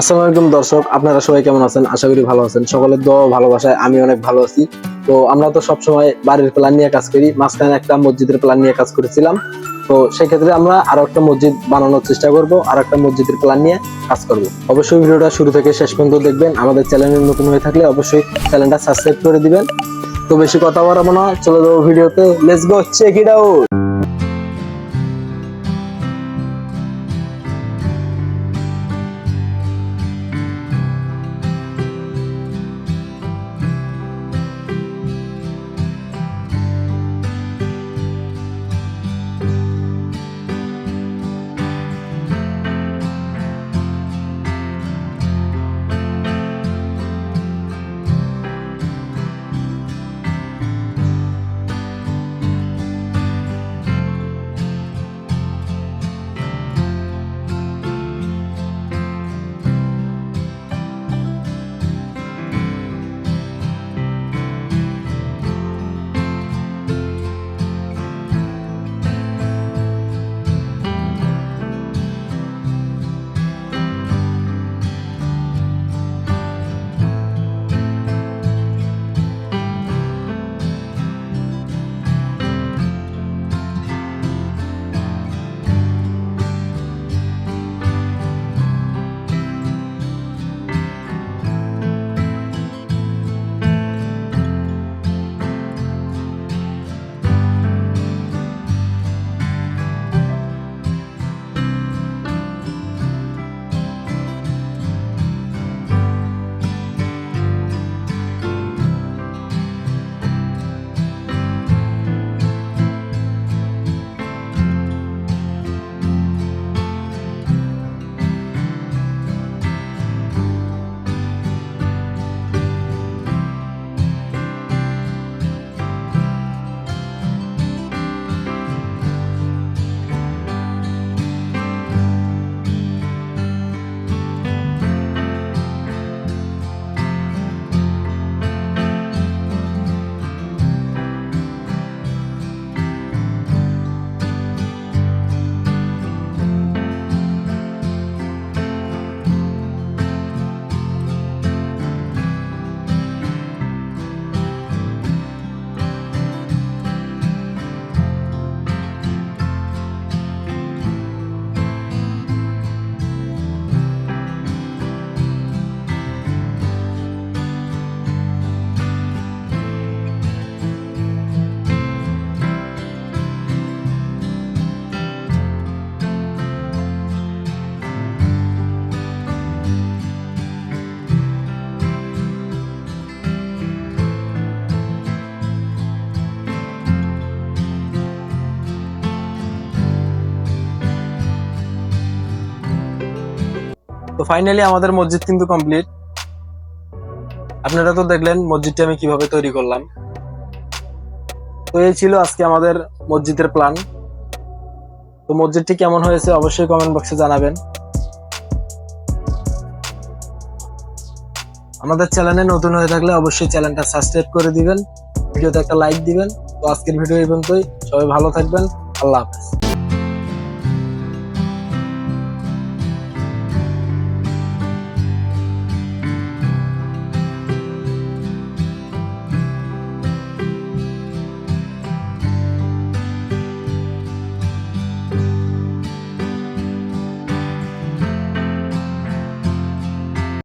আসসালামু আলাইকুম দর্শক, আপনারা সবাই কেমন আছেন? আশা করি ভালো আছেন। সকলের দোয়া ভালোবাসায় আমি অনেক ভালো আছি। তো আমরা তো সবসময় বাড়ির প্ল্যান নিয়ে কাজ করি। মাঝখানে একটা মসজিদের প্ল্যান নিয়ে কাজ করেছিলাম। তো সেক্ষেত্রে আমরা আরও একটা মসজিদ বানানোর চেষ্টা করব, আর একটা মসজিদের প্ল্যান নিয়ে কাজ করব। অবশ্যই ভিডিওটা শুরু থেকে শেষ পর্যন্ত দেখবেন। আমাদের চ্যানেলে নতুন হয়ে থাকলে অবশ্যই চ্যানেলটা সাবস্ক্রাইব করে দিবেন। তো বেশি কথা বাড়াবো না, চলে যাব ভিডিওতে। Let's go check it out তো ফাইনালি আমাদের মসজিদ কিন্তু কমপ্লিট আপনারা তো দেখলেন মসজিদটা আমি কীভাবে তৈরি করলাম। তো এই ছিল আজকে আমাদের মসজিদের প্ল্যান তো মসজিদটি কেমন হয়েছে অবশ্যই কমেন্ট বক্সে জানাবেন। আমাদের চ্যানেলে নতুন হয়ে থাকলে অবশ্যই চ্যানেলটা সাবস্ক্রাইব করে দিবেন, ভিডিওতে একটা লাইক দিবেন। তো আজকের ভিডিও এই পর্যন্তই। সবাই ভালো থাকবেন। আল্লাহ হাফেজ।